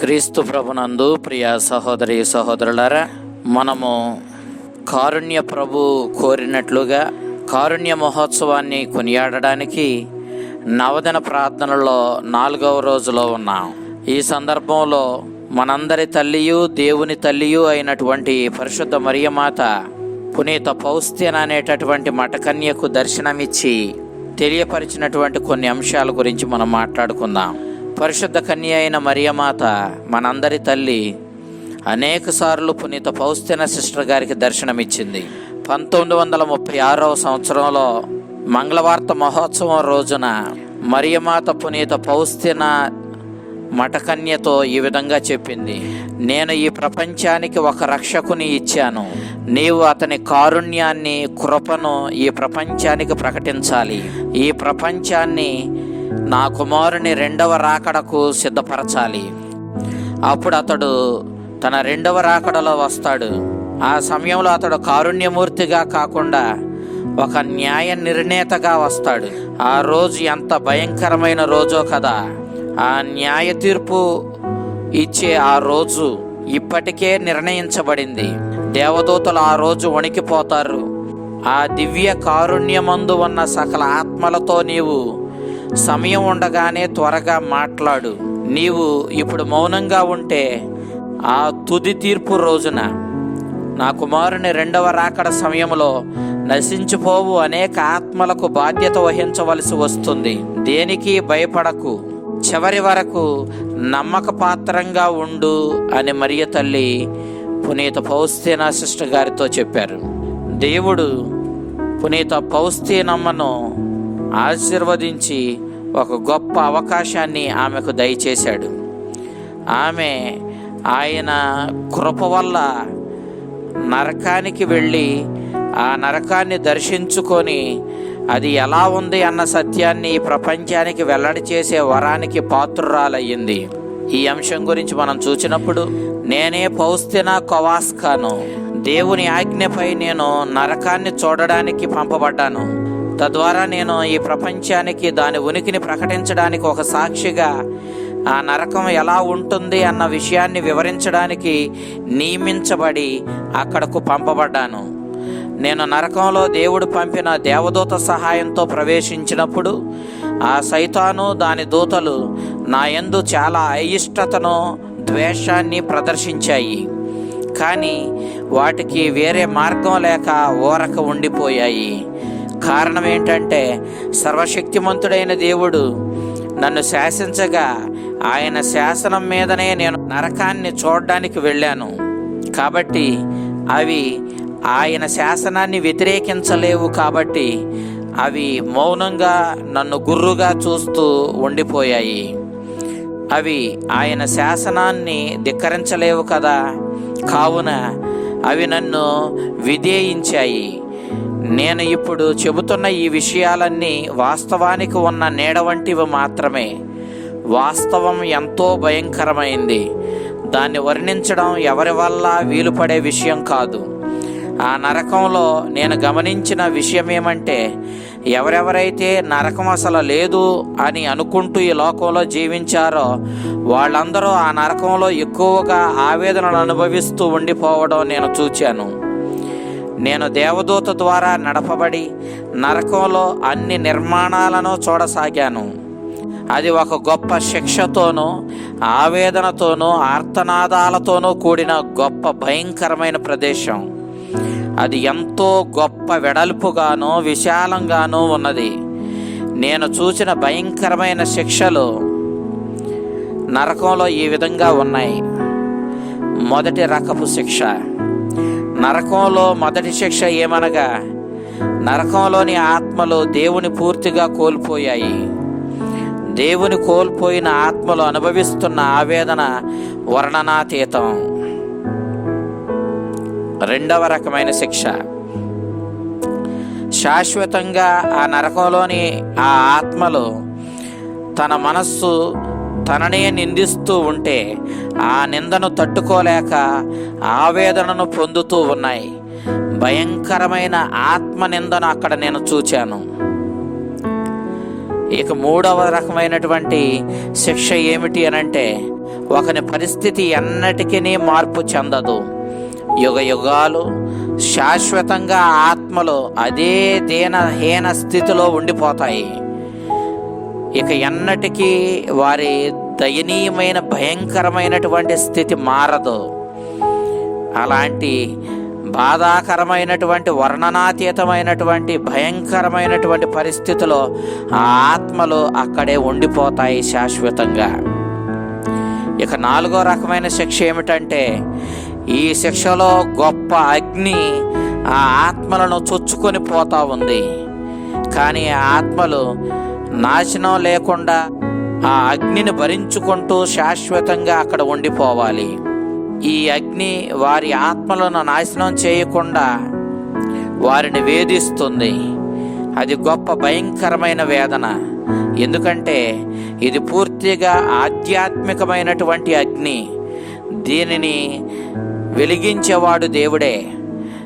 క్రీస్తు ప్రభునందు ప్రియ సహోదరి సహోదరులారా మనము కారుణ్య ప్రభు కోరినట్లుగా కారుణ్య మహోత్సవాన్ని కొనియాడడానికి నవదిన ప్రార్థనలో నాలుగవ రోజులో ఉన్నాం. ఈ సందర్భంలో మనందరి తల్లియు దేవుని తల్లియు అయినటువంటి పరిశుద్ధ మరియమాత పునీత పౌస్త్యన అనేటటువంటి మఠకన్యకు దర్శనమిచ్చి తెలియపరిచినటువంటి కొన్ని అంశాల గురించి మనం మాట్లాడుకుందాం. పరిశుద్ధ కన్య అయిన మరియమాత మనందరి తల్లి అనేకసార్లు పునీత పౌస్తిన సిస్టర్ గారికి దర్శనమిచ్చింది. పంతొమ్మిది వందల ముప్పై ఆరవ సంవత్సరంలో మంగళవార్త మహోత్సవం రోజున మరియమాత పునీత పౌస్తిన మఠకన్యతో ఈ విధంగా చెప్పింది. నేను ఈ ప్రపంచానికి ఒక రక్షకుని ఇచ్చాను. నీవు అతని కారుణ్యాన్ని కృపను ఈ ప్రపంచానికి ప్రకటించాలి. ఈ ప్రపంచాన్ని నా కుమారుని రెండవ రాకడకు సిద్ధపరచాలి. అప్పుడు అతడు తన రెండవ రాకడలో వస్తాడు. ఆ సమయంలో అతడు కారుణ్యమూర్తిగా కాకుండా ఒక న్యాయ నిర్ణేతగా వస్తాడు. ఆ రోజు ఎంత భయంకరమైన రోజో కదా. ఆ న్యాయ తీర్పు ఇచ్చే ఆ రోజు ఇప్పటికే నిర్ణయించబడింది. దేవదూతలు ఆ రోజు వణికిపోతారు. ఆ దివ్య కారుణ్యమందు ఉన్న సకల ఆత్మలతో నీవు సమయం ఉండగానే త్వరగా మాట్లాడు. నీవు ఇప్పుడు మౌనంగా ఉంటే ఆ తుది తీర్పు రోజున నా కుమారుని రెండవ రాకడ సమయంలో నశించిపోవు అనేక ఆత్మలకు బాధ్యత వహించవలసి వస్తుంది. దేనికి భయపడకు. చివరి వరకు నమ్మక పాత్రంగా ఉండు అని మరియ తల్లి పునీత పౌస్తీనా సిస్టర్ గారితో చెప్పారు. దేవుడు పునీత పౌస్తీనమ్మను ఆశీర్వదించి ఒక గొప్ప అవకాశాన్ని ఆమెకు దయచేశాడు. ఆమె ఆయన కృప వల్ల నరకానికి వెళ్ళి ఆ నరకాన్ని దర్శించుకొని అది ఎలా ఉంది అన్న సత్యాన్ని ఈ ప్రపంచానికి వెల్లడి చేసే వరానికి పాత్రురాలయ్యింది. ఈ అంశం గురించి మనం చూసినప్పుడు నేనే పౌస్తినా కొవాస్కాను దేవుని ఆజ్ఞపై నేను నరకాన్ని చూడడానికి పంపబడ్డాను. తద్వారా నేను ఈ ప్రపంచానికి దాని ఉనికిని ప్రకటించడానికి ఒక సాక్షిగా ఆ నరకం ఎలా ఉంటుంది అన్న విషయాన్ని వివరించడానికి నియమించబడి అక్కడకు పంపబడ్డాను. నేను నరకంలో దేవుడు పంపిన దేవదూత సహాయంతో ప్రవేశించినప్పుడు ఆ సైతాను దాని దూతలు నా యందు చాలా అయిష్టతను ద్వేషాన్ని ప్రదర్శించాయి. కానీ వాటికి వేరే మార్గం లేక ఊరక ఉండిపోయాయి. కారణం ఏంటంటే సర్వశక్తిమంతుడైన దేవుడు నన్ను శాసించగా ఆయన శాసనం మీదనే నేను నరకాన్ని చూడడానికి వెళ్ళాను. కాబట్టి అవి ఆయన శాసనాన్ని వ్యతిరేకించలేవు కాబట్టి అవి మౌనంగా నన్ను గుర్రుగా చూస్తూ ఉండిపోయాయి. అవి ఆయన శాసనాన్ని ధిక్కరించలేవు కదా. కావున అవి నన్ను విధేయించాయి. నేను ఇప్పుడు చెబుతున్న ఈ విషయాలన్నీ వాస్తవానికి ఉన్న నీడ వంటివి మాత్రమే. వాస్తవం ఎంతో భయంకరమైంది. దాన్ని వర్ణించడం ఎవరి వల్ల వీలుపడే విషయం కాదు. ఆ నరకంలో నేను గమనించిన విషయం ఏమంటే ఎవరెవరైతే నరకం అసలు లేదు అని అనుకుంటూ ఈ లోకంలో జీవించారో వాళ్ళందరూ ఆ నరకంలో ఎక్కువగా ఆవేదనలు అనుభవిస్తూ ఉండిపోవడం నేను చూచాను. నేను దేవదూత ద్వారా నడపబడి నరకంలో అన్ని నిర్మాణాలను చూడసాగాను. అది ఒక గొప్ప శిక్షతోనూ ఆవేదనతోనూ ఆర్తనాదాలతోనూ కూడిన గొప్ప భయంకరమైన ప్రదేశం. అది ఎంతో గొప్ప వెడల్పుగాను విశాలంగాను ఉన్నది. నేను చూసిన భయంకరమైన శిక్షలు నరకంలో ఈ విధంగా ఉన్నాయి. మొదటి రకపు శిక్ష. నరకంలో మొదటి శిక్ష ఏమనగా నరకంలోని ఆత్మలు దేవుని పూర్తిగా కోల్పోయాయి. దేవుని కోల్పోయిన ఆత్మలు అనుభవిస్తున్న ఆవేదన వర్ణనాతీతం. రెండవ రకమైన శిక్ష. శాశ్వతంగా ఆ నరకంలోని ఆ ఆత్మలు తన మనస్సు తననే నిందిస్తూ ఉంటే ఆ నిందను తట్టుకోలేక ఆవేదనను పొందుతూ ఉన్నాయి. భయంకరమైన ఆత్మ నిందను అక్కడ నేను చూచాను. ఇక మూడవ రకమైనటువంటి శిక్ష ఏమిటి అనంటే ఒకని పరిస్థితి ఎన్నటికీ మార్పు చెందదు. యుగ యుగాలు శాశ్వతంగా ఆత్మలో అదే దీనహీన స్థితిలో ఉండిపోతాయి. ఇక ఎన్నటికీ వారి దయనీయమైన భయంకరమైనటువంటి స్థితి మారదు. అలాంటి బాధాకరమైనటువంటి వర్ణనాతీతమైనటువంటి భయంకరమైనటువంటి పరిస్థితిలో ఆ ఆత్మలు అక్కడే ఉండిపోతాయి శాశ్వతంగా. ఇక నాలుగో రకమైన శిక్ష ఏమిటంటే ఈ శిక్షలో గొప్ప అగ్ని ఆ ఆత్మలను చొచ్చుకొని పోతా ఉంది. కానీ ఆ ఆత్మలు నాశనం లేకుండా ఆ అగ్నిని భరించుకుంటూ శాశ్వతంగా అక్కడ ఉండిపోవాలి. ఈ అగ్ని వారి ఆత్మలను నాశనం చేయకుండా వారిని వేధిస్తుంది. అది గొప్ప భయంకరమైన వేదన. ఎందుకంటే ఇది పూర్తిగా ఆధ్యాత్మికమైనటువంటి అగ్ని. దీనిని వెలిగించేవాడు దేవుడే.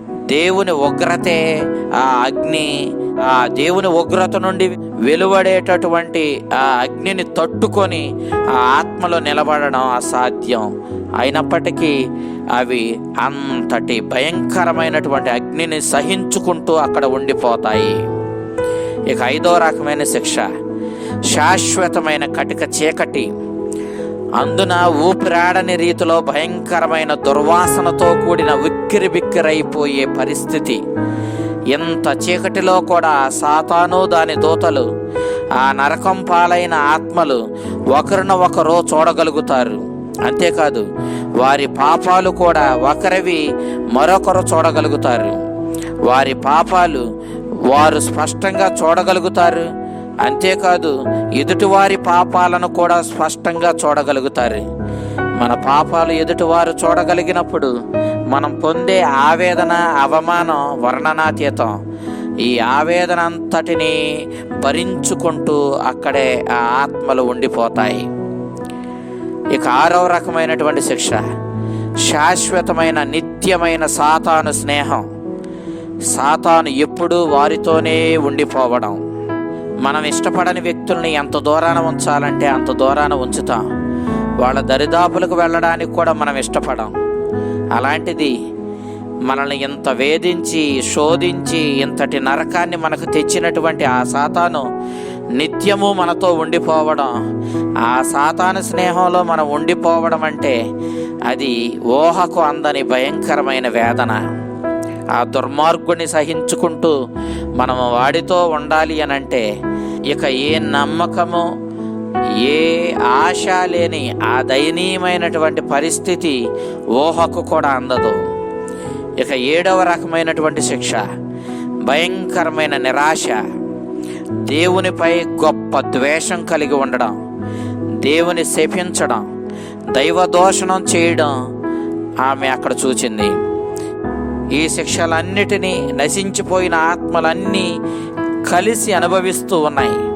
దేవుని ఉగ్రతే ఆ అగ్ని ఆ దేవుని ఉగ్రత నుండి వెలువడేటటువంటి ఆ అగ్నిని తట్టుకొని ఆ ఆత్మలో నిలబడడం అసాధ్యం. అయినప్పటికీ అవి అంతటి భయంకరమైనటువంటి అగ్నిని సహించుకుంటూ అక్కడ ఉండిపోతాయి. ఇక ఐదో రకమైన శిక్ష శాశ్వతమైన కటిక చీకటి. అందున ఊపిరాడని రీతిలో భయంకరమైన దుర్వాసనతో కూడిన ఉక్కిరి బిక్కిరైపోయే పరిస్థితి. ఇంత చీకటిలో కూడా సాతాను దాని దూతలు ఆ నరకం పాలైన ఆత్మలు ఒకరిన ఒకరు చూడగలుగుతారు. అంతేకాదు వారి పాపాలు కూడా ఒకరివి మరొకరు చూడగలుగుతారు. వారి పాపాలు వారు స్పష్టంగా చూడగలుగుతారు. అంతేకాదు ఎదుటివారి పాపాలను కూడా స్పష్టంగా చూడగలుగుతారు. మన పాపాలు ఎదుటివారు చూడగలిగినప్పుడు మనం పొందే ఆవేదన అవమానం వర్ణనాతీతం. ఈ ఆవేదన అంతటిని భరించుకుంటూ అక్కడే ఆ ఆత్మలు ఉండిపోతాయి. ఇక ఆరవ రకమైనటువంటి శిక్ష. శాశ్వతమైన నిత్యమైన సాతాను స్నేహం. సాతాను ఎప్పుడూ వారితోనే ఉండిపోవడం. మనం ఇష్టపడని వ్యక్తుల్ని ఎంత దూరాన ఉంచాలంటే అంత దూరాన ఉంచుతాం. వాళ్ళ దరిదాపులకు వెళ్ళడానికి కూడా మనం ఇష్టపడం అలాంటిది మనల్ని ఇంత వేధించి శోధించి ఇంతటి నరకాన్ని మనకు తెచ్చినటువంటి ఆ సాతాను నిత్యము మనతో ఉండిపోవడం ఆ సాతాను స్నేహంలో మనం ఉండిపోవడం అంటే అది ఊహకు అందని భయంకరమైన వేదన. ఆ దుర్మార్గుని సహించుకుంటూ మనము వాడితో ఉండాలి అని అంటే ఇక ఏ నమ్మకము ఏ ఆశ లేని ఆ దయనీయమైనటువంటి పరిస్థితి ఊహకు కూడా అందదు. ఇక ఏడవ రకమైనటువంటి శిక్ష భయంకరమైన నిరాశ దేవునిపై గొప్ప ద్వేషం కలిగి ఉండడం దేవుని శపించడం దైవ దోషణం చేయడం ఆమె అక్కడ చూచింది. ఈ శిక్షలన్నిటినీ నశించిపోయిన ఆత్మలన్నీ కలిసి అనుభవిస్తూ ఉన్నాయి.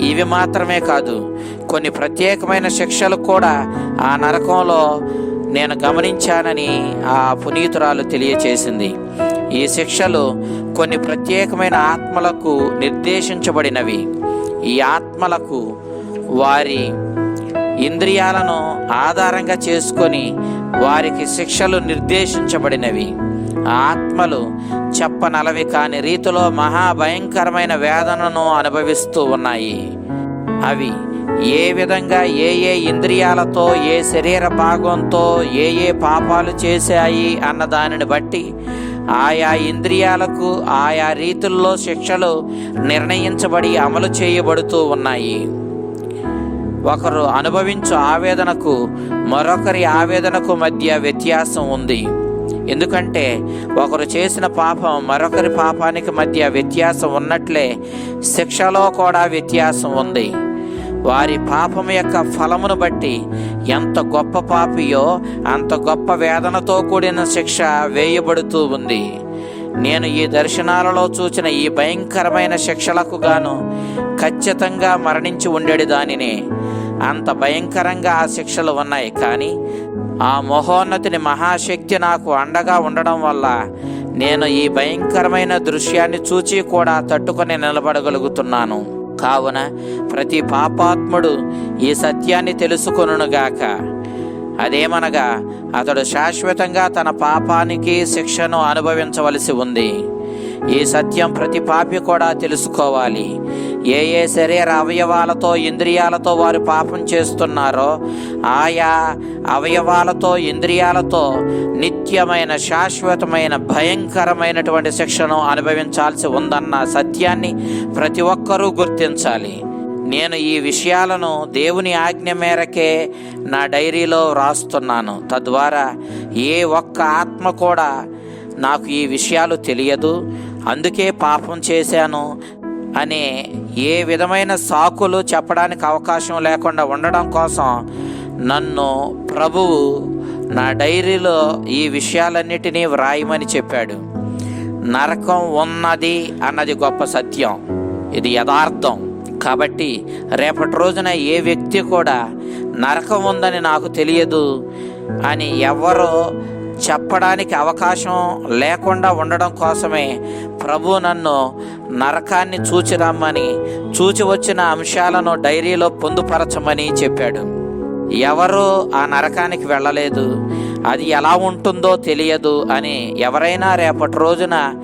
ఇవి మాత్రమే కాదు కొన్ని ప్రత్యేకమైన శిక్షలు కూడా ఆ నరకంలో నేను గమనించానని ఆ పునీతురాలు తెలియచేసింది. ఈ శిక్షలు కొన్ని ప్రత్యేకమైన ఆత్మలకు నిర్దేశించబడినవి. ఈ ఆత్మలకు వారి ఇంద్రియాలను ఆధారంగా చేసుకొని వారికి శిక్షలు నిర్దేశించబడినవి. ఆత్మలు చెప్పనలవి కాని రీతిలో మహాభయంకరమైన వేదనను అనుభవిస్తూ ఉన్నాయి. అవి ఏ విధంగా ఏ ఏ ఇంద్రియాలతో ఏ శరీర భాగంతో ఏ ఏ పాపాలు చేశాయి అన్న దానిని బట్టి ఆయా ఇంద్రియాలకు ఆయా రీతుల్లో శిక్షలు నిర్ణయించబడి అమలు చేయబడుతూ ఉన్నాయి. ఒకరు అనుభవించు ఆవేదనకు మరొకరి ఆవేదనకు మధ్య వ్యత్యాసం ఉంది. ఎందుకంటే ఒకరు చేసిన పాపం మరొకరి పాపానికి మధ్య వ్యత్యాసం ఉన్నట్లే శిక్షలో కూడా వ్యత్యాసం ఉంది. వారి పాపం యొక్క ఫలమును బట్టి ఎంత గొప్ప పాపియో అంత గొప్ప వేదనతో కూడిన శిక్ష వేయబడుతూ ఉంది. నేను ఈ దర్శనాలలో చూచిన ఈ భయంకరమైన శిక్షలకు గాను ఖచ్చితంగా మరణించి ఉండేది దానినే. అంత భయంకరంగా ఆ శిక్షలు ఉన్నాయి. కానీ ఆ మహోన్నతిని మహాశక్తి నాకు అండగా ఉండడం వల్ల నేను ఈ భయంకరమైన దృశ్యాన్ని చూచి కూడా తట్టుకొని నిలబడగలుగుతున్నాను. కావున ప్రతి పాపాత్ముడు ఈ సత్యాన్ని తెలుసుకొనుగాక అదేమనగా అతడు శాశ్వతంగా తన పాపానికి శిక్షను అనుభవించవలసి ఉంది. ఈ సత్యం ప్రతి పాపి కూడా తెలుసుకోవాలి. ఏ ఏ శరీర అవయవాలతో ఇంద్రియాలతో వారు పాపం చేస్తున్నారో ఆయా అవయవాలతో ఇంద్రియాలతో నిత్యమైన శాశ్వతమైన భయంకరమైనటువంటి శిక్షను అనుభవించాల్సి ఉందన్న సత్యాన్ని ప్రతి ఒక్కరూ గుర్తించాలి. నేను ఈ విషయాలను దేవుని ఆజ్ఞ మేరకే నా డైరీలో వ్రాస్తున్నాను. తద్వారా ఏ ఒక్క ఆత్మ కూడా నాకు ఈ విషయాలు తెలియదు. అందుకే పాపం చేశాను. అనే ఏ విధమైన సాకులు చెప్పడానికి అవకాశం లేకుండా ఉండడం కోసం నన్ను ప్రభువు నా డైరీలో ఈ విషయాలన్నిటినీ వ్రాయమని చెప్పాడు. నరకం ఉన్నది అన్నది గొప్ప సత్యం. ఇది యథార్థం. కాబట్టి రేపటి రోజున ఏ వ్యక్తి కూడా నరకం ఉందని నాకు తెలియదు అని ఎవరో చెప్పడానికి అవకాశం లేకుండా ఉండడం కోసమే ప్రభు నన్ను నరకాన్ని చూచి రమ్మని చూచి వచ్చిన అంశాలను డైరీలో పొందుపరచమని చెప్పాడు. ఎవరు ఆ నరకానికి వెళ్ళలేదు. అది ఎలా ఉంటుందో తెలియదు అని ఎవరైనా రేపటి రోజున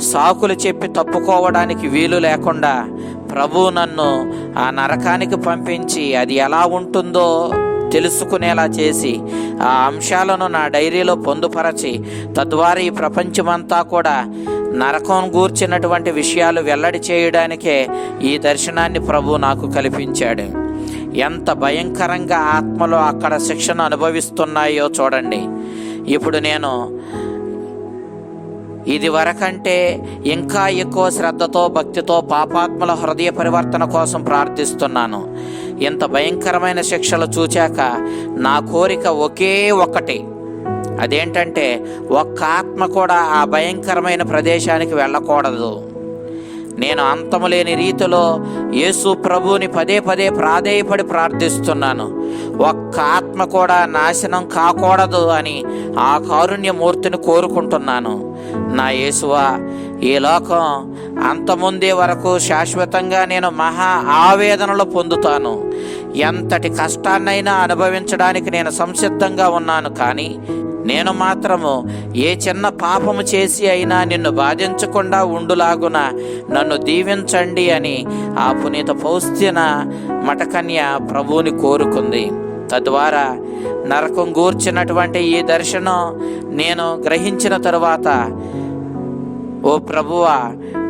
సాకులు చెప్పి తప్పుకోవడానికి వీలు లేకుండా ప్రభు నన్ను ఆ నరకానికి పంపించి అది ఎలా ఉంటుందో తెలుసుకునేలా చేసి ఆ అంశాలను నా డైరీలో పొందుపరచి తద్వారా ఈ ప్రపంచమంతా కూడా నరకం గూర్చినటువంటి విషయాలు వెల్లడి చేయడానికే ఈ దర్శనాన్ని ప్రభు నాకు కల్పించాడు. ఎంత భయంకరంగా ఆత్మలో అక్కడ శిక్షను అనుభవిస్తున్నాయో చూడండి. ఇప్పుడు నేను ఇది వరకంటే ఇంకా ఎక్కువ శ్రద్ధతో భక్తితో పాపాత్మల హృదయ పరివర్తన కోసం ప్రార్థిస్తున్నాను. ఇంత భయంకరమైన శిక్షలు చూచాక నా కోరిక ఒకే ఒకటి అదేంటంటే ఒక్క ఆత్మ కూడా ఆ భయంకరమైన ప్రదేశానికి వెళ్ళకూడదు. నేను అంతము లేని రీతిలో యేసు ప్రభువుని పదే పదే ప్రాధేయపడి ప్రార్థిస్తున్నాను. ఒక్క ఆత్మ కూడా నాశనం కాకూడదు అని ఆ కారుణ్యమూర్తిని కోరుకుంటున్నాను. నా యేసువా ఈ లోకం అంతముందే వరకు శాశ్వతంగా నేను మహా ఆవేదనలు పొందుతాను. ఎంతటి కష్టాన్నైనా అనుభవించడానికి నేను సంసిద్ధంగా ఉన్నాను కానీ నేను మాత్రము ఏ చిన్న పాపము చేసి అయినా నిన్ను బాధించకుండా ఉండులాగున నన్ను దీవించండి అని ఆ పునీత పౌస్త్యన మటకన్య ప్రభువుని కోరుకుంది. తద్వారా నరకం గూర్చినటువంటి ఈ దర్శనం నేను గ్రహించిన తరువాత ఓ ప్రభువా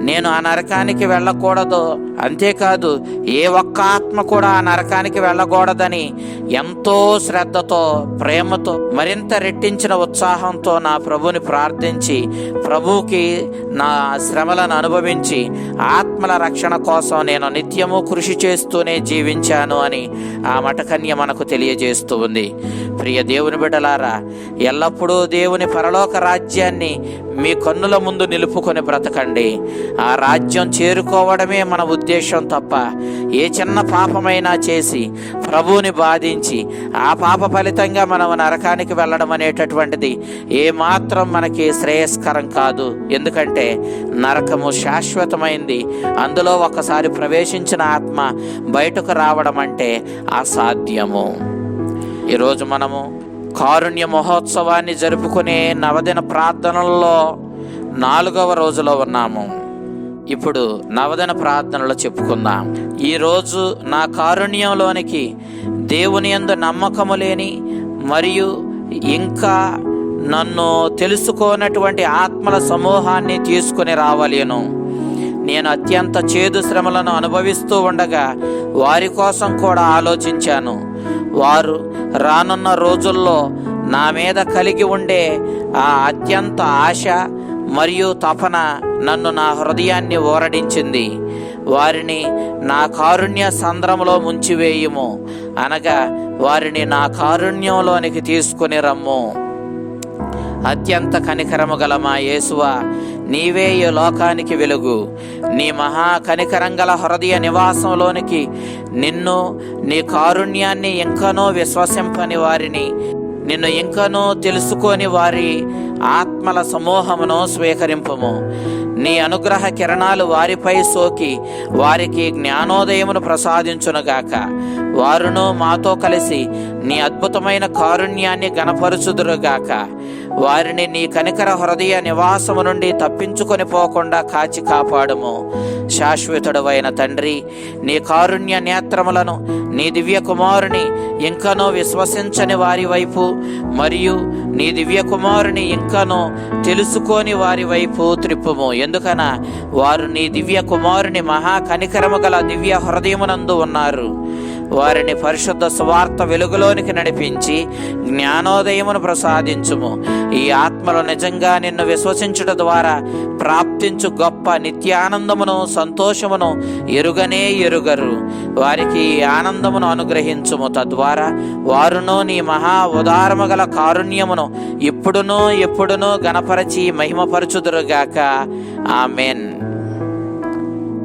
నేను ఆ నరకానికి వెళ్ళకూడదు. అంతేకాదు ఏ ఒక్క ఆత్మ కూడా ఆ నరకానికి వెళ్ళకూడదని ఎంతో శ్రద్ధతో ప్రేమతో మరింత రెట్టించిన ఉత్సాహంతో నా ప్రభుని ప్రార్థించి ప్రభువుకి నా శ్రమలను అనుభవించి ఆత్మల రక్షణ కోసం నేను నిత్యము కృషి చేస్తూనే జీవించాను అని ఆ మటకన్య మనకు తెలియజేస్తూ ఉంది. ప్రియ దేవుని బిడ్డలారా ఎల్లప్పుడూ దేవుని పరలోక రాజ్యాన్ని మీ కన్నుల ముందు నిలుపుకొని బ్రతకండి. ఆ రాజ్యం చేరుకోవడమే మన ఉద్దేశం తప్ప ఏ చిన్న పాపమైనా చేసి ప్రభువుని బాధించి ఆ పాప ఫలితంగా మనం నరకానికి వెళ్ళడం అనేటటువంటిది ఏమాత్రం మనకి శ్రేయస్కరం కాదు. ఎందుకంటే నరకము శాశ్వతమైంది. అందులో ఒకసారి ప్రవేశించిన ఆత్మ బయటకు రావడం అంటే అసాధ్యము. ఈరోజు మనము కారుణ్య మహోత్సవాన్ని జరుపుకునే నవదిన ప్రార్థనల్లో నాలుగవ రోజులో ఉన్నాము. ఇప్పుడు నవదన ప్రార్థనలు చెప్పుకుందాం. ఈరోజు నా కారుణ్యంలోనికి దేవుని ఎందు నమ్మకము లేని మరియు ఇంకా నన్ను తెలుసుకోనటువంటి ఆత్మల సమూహాన్ని తీసుకుని రావలేను. నేను అత్యంత చేదు శ్రమలను అనుభవిస్తూ ఉండగా వారి కోసం కూడా ఆలోచించాను. వారు రానున్న రోజుల్లో నా మీద కలిగి ఉండే ఆ అత్యంత ఆశ మరియు తపన నన్ను నా హృదయాన్ని ఓరడించింది. వారిని నా కారుణ్య సంద్రములో ముంచివేయుము. అనగా వారిని నా కారుణ్యంలోనికి తీసుకుని రమ్ము. అత్యంత కనికరము గల మా యేసువా నీవే ఈ లోకానికి వెలుగు. నీ మహా కనికరం గల హృదయ నివాసంలోనికి నిన్ను నీ కారుణ్యాన్ని ఇంకనూ విశ్వసింపని వారిని నిన్ను ఇంకనూ తెలుసుకోని వారి ఆత్మల సమూహమును స్వీకరింపము. నీ అనుగ్రహ కిరణాలు వారిపై సోకి వారికి జ్ఞానోదయమును ప్రసాదించునుగాక. వారును మాతో కలిసి నీ అద్భుతమైన కారుణ్యాన్ని గణపరుచుదురుగాక వారిని నీ కనికర హృదయ నివాసము నుండి తప్పించుకొని పోకుండా కాచి కాపాడుము. శాశ్వతుడవైన తండ్రి నీ కారుణ్య నేత్రములను నీ దివ్య కుమారుని ఇంకనూ విశ్వసించని వారి వైపు మరియు నీ దివ్య కుమారుని ఇంకనూ తెలుసుకోని వారి వైపు త్రిప్పుము. ఎందుకన? వారు నీ దివ్య కుమారుని మహా కనికరము గల దివ్య హృదయమునందు ఉన్నారు. వారిని పరిశుద్ధ స్వార్థ వెలుగులోనికి నడిపించి జ్ఞానోదయమును ప్రసాదించుము. ఈ ఆత్మలు నిజంగా నిన్ను విశ్వసించుట ద్వారా ప్రాప్తించు గొప్ప నిత్యానందమును సంతోషమును ఎరుగనే ఎరుగరు. వారికి ఈ ఆనందమును అనుగ్రహించుము. తద్వారా వారును నీ మహా ఉదారము గల కారుణ్యమును ఇప్పుడును ఎప్పుడును గణపరచి మహిమపరచుదురుగాక. ఆమెన్.